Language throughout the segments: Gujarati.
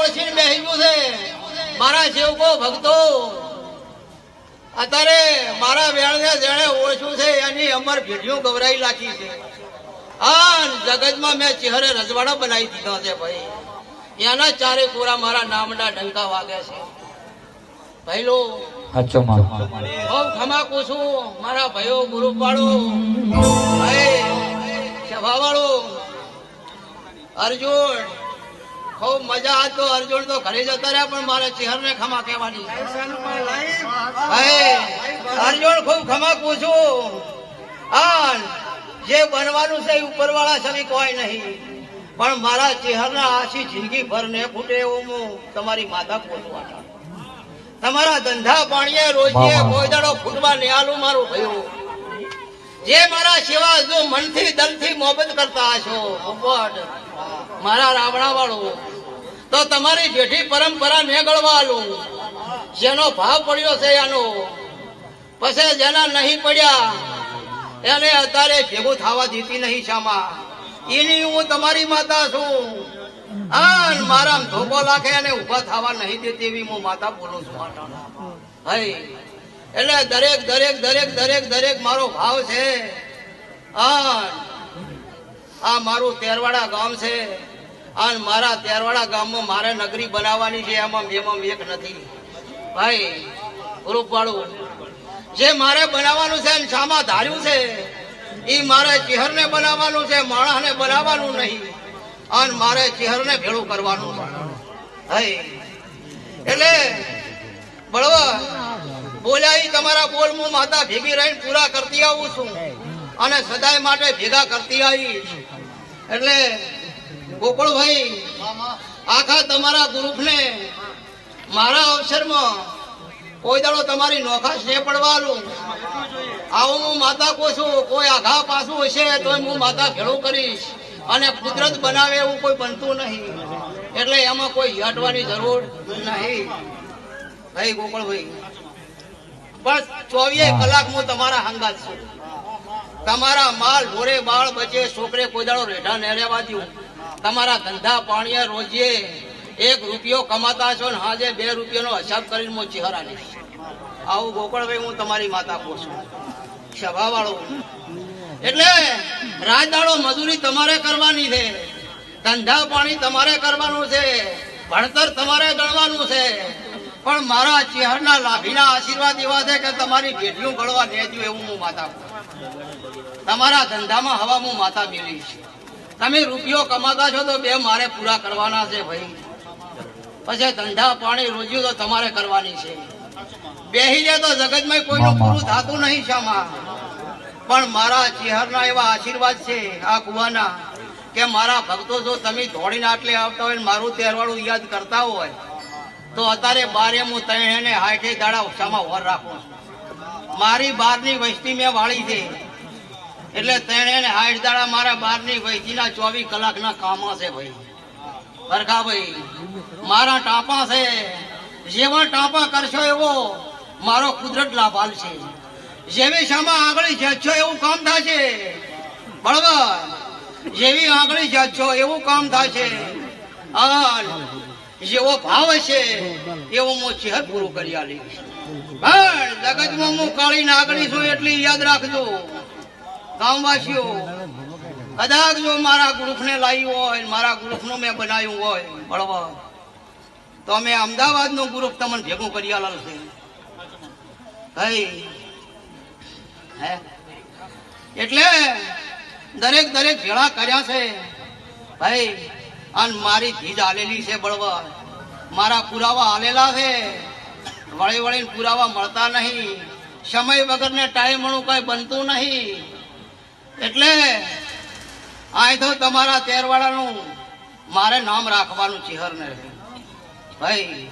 ઓળખીને બેસી ગયું છે. મારા સેવકો ભક્તો. અત્યારે મારા જેણે ઓળખ્યું છે એની અમર ભેડિયું ગવરાઈ લાખી છે. આ જગતમાં મેં ચહેરે રજવાડા બનાવી દીધા છે ભાઈ. એના ચારે કોરા મારા નામના ડંકા વાગે છે. ભાઈલો બહુ ખમાકુ છું મારા ભાઈઓ ગુરુ પાડો. ભાઈ સભાવાળો અર્જુન ખૂબ મજા આજ તો અર્જુન તો ઘરે જતા રહ્યા પણ મારે ચહેરને ખમા કહેવાની અર્જુન ખૂબ ખમા છું આ જે બનવાનું છે એ ઉપરવાળા સમી કોઈ નહીં. પણ મારા ચહેરના આશી જિંદગી ભર ને ફૂટે એવું હું તમારી માતા પોતવાના તમારા ધંધા પાણીએ રોજે વાહ, વાહ. કોઈ દાડો ફૂટવા નિહાલું મારું ભયું જે મારા સેવા જો મનથી દલથી મોહબત કરતા હશો મારા રાવણા વાળો તો તમારી જેઠી પરંપરા ને આલું. જેનો ભાવ પડ્યો છે એનો પછી જેના નહીં પડ્યા, એને અત્યારે ભેગું થવા દીધી નહીં શામાં. એની હું તમારી માતા છું. હા મારા ધોકો લાગે અને ઊભા થવા નહીં દેતી એવી હું માતા બોલું છું. હઈ. એટલે દરેક દરેક દરેક દરેક દરેક મારો ભાવ છે. હા આ મારું તેરવાડા ગામ છે. અને મારા ત્યારવાળા ગામમાં મારે નગરી બનાવવાની છે, એમાં બેમાં એક નથી. ભાઈ ગ્રુપ જે મારે બનાવવાનું છે શામાં ધાર્યું છે એ મારે ચહેરને બનાવવાનું છે, માણસને બનાવવાનું નહીં. અને મારે ચહેરને ભેળું કરવાનું છે. એટલે બળવા, બોલ્યા તમારા બોલ હું માતા ભેગી રહીને પૂરા કરતી આવું છું. અને સદાય માટે ભેગા કરતી આવીશ. એટલે ગોકળભાઈ આખા તમારા ગ્રુપને મારા અવસરમાં કોઈ દાડો તમારી નોખાશ ને પડવાનું. આવું હું માતા છું કોઈ આઘા પાછું હશે તો હું માતા ભેળું કરીશ. અને કુદરત બનાવે એવું કોઈ બનતું નહીં. એટલે એમાં કોઈ હટવાની જરૂર નહીં. ભાઈ ગોકુળભાઈ બસ ચોવીસ કલાક હું તમારા હંગાત છું. તમારા માલ ઢોરે બાળ બચે છોકરે કોઈ દાડો રેઢા ને રહેવા દઉં તમારા ધંધા પાણીએ રોજે એક રૂપિયો કમાતા છો ને હાજે બે રૂપિયાનો હિસાબ કરીને હું ચહેરા લઈશ આવું ગોકળભાઈ, હું તમારી માતા કહું છું. સભા વાળો એટલે રાજદાડો મજૂરી તમારે કરવાની છે, ધંધા પાણી તમારે કરવાનું છે, ભણતર તમારે ગણવાનું છે, પણ મારા ચહેરના લાભીના આશીર્વાદ એવા છે કે તમારી ભેટીઓ ગળવા લેજો એવું હું માતા. તમારા ધંધામાં હવા હું માતા મેળવીશ. તમે રૂપિયો કમાતા છો તો બે મારે પૂરા કરવાના છે ભાઈ. પછી ધંધા પાણી રોજ્યું તો તમારે કરવાની છે. બેહી જાય તો જગતમાં કોઈનું પૂરું થતું નહીં શામાં. પણ મારા ચહેરના એવા આશીર્વાદ છે આ કુવાના કે મારા ભક્તો જો તમે દોડીને આટલે આવતા હોય ને મારું તહેરવાળું યાદ કરતા હોય તો અત્યારે બારે હું ત્રણે હાઠે દાડા ઓછામાં વર રાખું છું. મારી બારની વસ્તી મેં વાળી છે. એટલે તેણે ને હાઠ દાડા મારા બારની વસ્તીના ચોવીસ કલાકના કામા છે ભાઈ. પરખાભાઈ મારા ટાપા છે. જેવા ટાપા કરશો એવો મારો કુદરત લાભાલ છે. જેવી શામાં આંગળી જશો એવું કામ થશે. બરાબર જેવી આંગળી જશો એવું કામ થશે. જેવો ભાવ છે એવો હું ચહેર પૂરું કરી આલીશ. પણ જગતમાં હું કાળી નાગણી છું એટલી યાદ રાખજો. ગામવાસીઓ, કદાચ જો મારા ગ્રુપને લાવ્યું હોય, મારા ગ્રુપનું મેં બનાવ્યું હોય બળવા તો અમે અમદાવાદનું ગ્રુપ તમને ભેગું કરી આલેલ છે. કઈ? હે? એટલે દરેક દરેક ભેળા કર્યા છે. ભાઈ, અને મારી ધીજ આલેલી છે બળવા મારા પુરાવા આલેલા છે. વળી વળીને પુરાવા મળતા નહીં. સમય વગરને ટાઈમ મળું કઈ બનતું નહીં. એટલે આ તો તમારા તેરવાડાનું મારે નામ રાખવાનું ચિહરને ભાઈ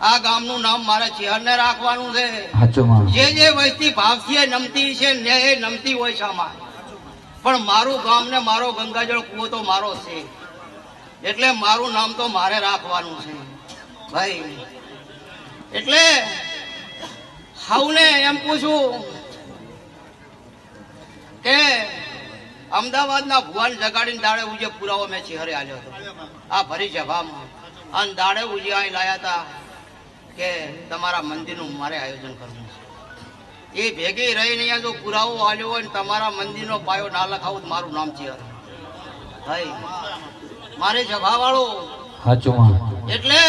આ ગામનું નામ મારે ચિહરને રાખવાનું છે. જે જે વસ્તી ભાવથી નમતી છે ને એ નમતી હોય છે આમાં પણ મારું ગામ ને મારો ગંગાજળ કૂવો તો મારો છે. એટલે મારું નામ તો મારે રાખવાનું છે. ભાઈ એટલે હાઉને એમ પૂછું કે અમદાવાદના ભુવાન જગાડીને દાડે ઉજે પુરાવો મેં ચહેરે આવ્યો હતો. આ ભરી સભામાં અને દાડે ઉજિયા લાયા હતા કે તમારા મંદિરનું મારે આયોજન કરવું છે. એ ભેગી રહીને અહીંયા જો પુરાવો આવ્યો હોય ને તમારા મંદિરનો પાયો ના લખાવું તો મારું નામ છે ભાઈ મારે સભાવાળો હાચું એટલે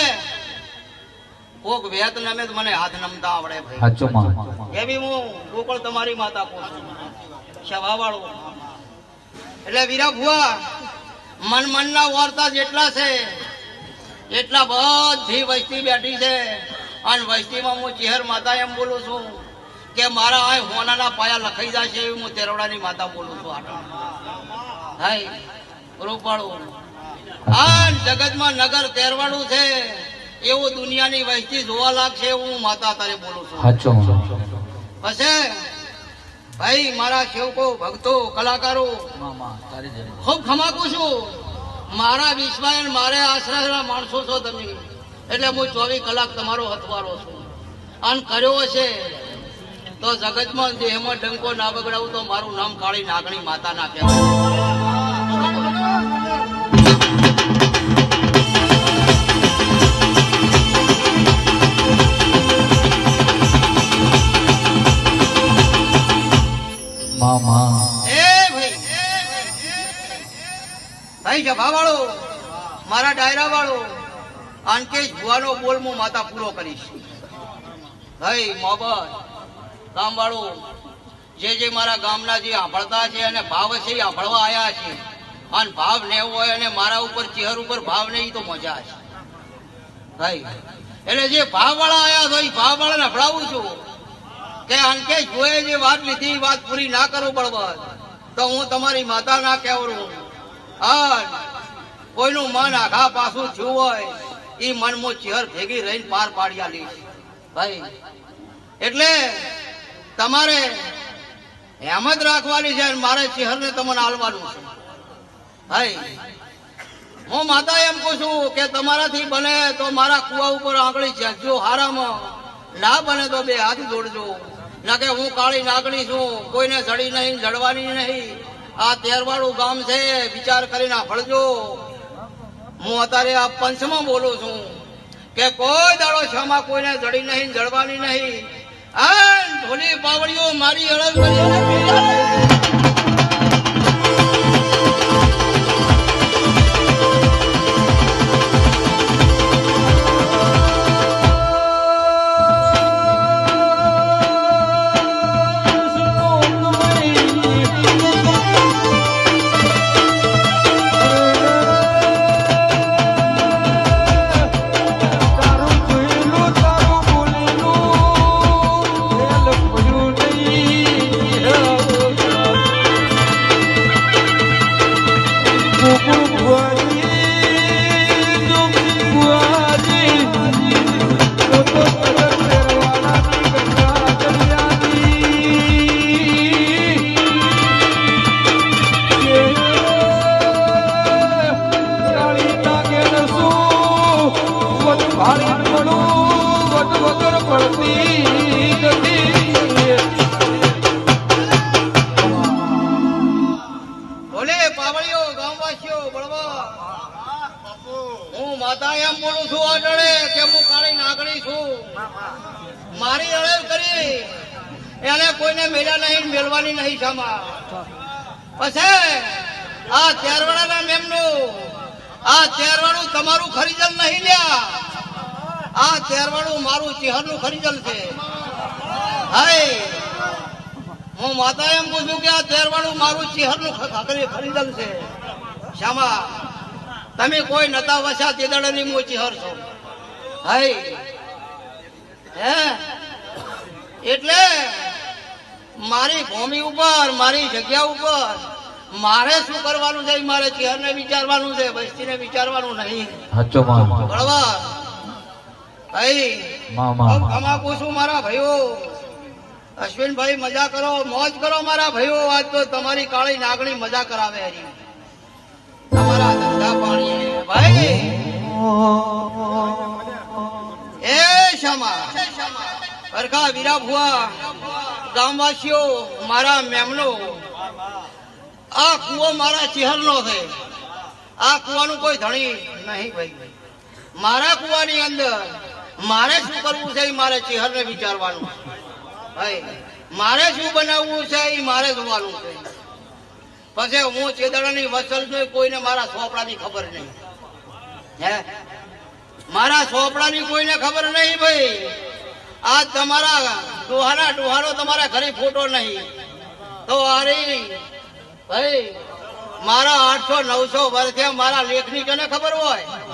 કોક વિયેતનામે તો મને હાથ નમતા આવડે ભાઈ. એવી હું ગોકળ તમારી માતા છું. સભાવાળો એટલે વીરા ભુવા મન મનના વાર્તા જેટલા છે એટલા બધી વસ્તી બેઠી છે. અને વસ્તીમાં હું ચેહર માતા એમ બોલું છું કે મારા આ હોનાના પાયા લખાઈ જાય છે એવી હું તેરવડાની માતા બોલું છું આટલું. હાય રૂપાળું. આ જગતમાં નગર તેરવાડું છે એવું દુનિયાની વસ્તી જોવા લાગશે એવું હું માતા તારે બોલું છું. પછી ભાઈ, મારા સેવકો ભક્તો, કલાકારો, ખૂબ ખમાકું છું. મારા વિશ્વાયન મારે આશરાના માણસો છો તમે. એટલે હું ચોવીસ કલાક તમારો હથવારો છું. અને કર્યો છે તો જગતમાં દેહમાં ડંકો ના બગડાવું તો મારું નામ કાળી નાગણી માતા ના કહેવાય. મારા ડાયરા વાળો અંકેશ ભુવાનો બોલ હું માતા પૂરો કરીશ. ભાઈ મોહબત ગામ વાળો જે જે મારા ગામના જે આંભળતા છે અને ભાવ છે એ આંભળવા આવ્યા છે. અને ભાવ ને હોય અને મારા ઉપર, ચહેર ઉપર ભાવ નહીં તો મજા છે. ભાઈ એટલે જે ભાવ વાળા આવ્યા તો એ ભાવ વાળાને હભળાવું છું કે અંકેશ જોએ જે વાત લીધી વાત પૂરી ના કરો બળવત. તો હું તમારી માતા ના કહેવરું હા કોઈનું મન આઘા પાછું થયું હોય એ મનમાં ચિહર ભેગી રહીને પાર પાડ્યા લઈશ ભાઈ, એટલે તમારે હેમત રાખવાની છે મારે ચેહરને તમને આલવાનું છે. ભાઈ, હું માતા એમ કહું છું કે તમારાથી બને તો મારા કુવા ઉપર આંગળી ચેંચજો, હારામાં. ના બને તો બે હાથ જોડજો. ના કે હું કાળી નાગણી છું, કોઈને જડી નહીં, જડવાની નહીં. આ તેરવાળું ગામ છે, વિચાર કરીને ફળજો હું અત્યારે આ પંચમાં બોલું છું કે કોઈ દાડો છમાં કોઈને જડી નહીં જડવાની નહીં. આ ઢોલી પાવડીઓ મારી અળગ કરીને મારી અળેલ કરી, એને કોઈને મેળા નહીં મેળવાની નહીં સામા પછી આ તેરવાડાના મેમનું, આ તેરવાડું તમારું ખરીદલ નહીં લ્યા. આ તેરવાડું મારું ચહેરનું ખરીદલ છે. હાય. હું માતા એમ પૂછું કે આ તેરવાળું મારું ચિહરનું ખરીદલ છે. શામા તમે કોઈ નતા વસા તેદડની મો ચિહર છો. હાય. હે? એટલે મારી ભૂમિ ઉપર મારી જગ્યા ઉપર મારે શું કરવાનું છે? મારે ચહેરને વિચારવાનું છે વસ્તીને વિચારવાનું નહીં. હાચું માં બળવા ભાઈ માં માં. તમાકુ છું મારા ભાઈઓ અશ્વિનભાઈ મજા કરો મોજ કરો મારા ભાઈઓ આજ તો તમારી કાળી નાગણી મજા કરાવે હરી. તમારા ધંધા પાણી ભાઈ. એ ક્ષમા અરખા વીરા ભુવા ગામવાસીઓ મારા મેમનો આ કુવો મારા ચેહરનો છે. આ કુવાનું કોઈ ધણી નહીં ભાઈ. મારા કુવાની અંદર મારે શું કરવું છે એ મારે ચેહરને વિચારવાનું ભાઈ, મારે શું બનાવવું છે એ મારે જોવાનું છે. પછી હું ચેદડાની વસલ જોઈ કોઈને મારા સોપડાની ખબર નહીં. હે? મારા સોપડાની કોઈને ખબર નહીં ભાઈ. આ તમારા ડોહાના ડોહાનો તમારા ઘરે ફોટો નહીં. તો અરે ભાઈ, મારા આઠસો નવસો વર્ષે મારા લેખની કને ખબર હોય?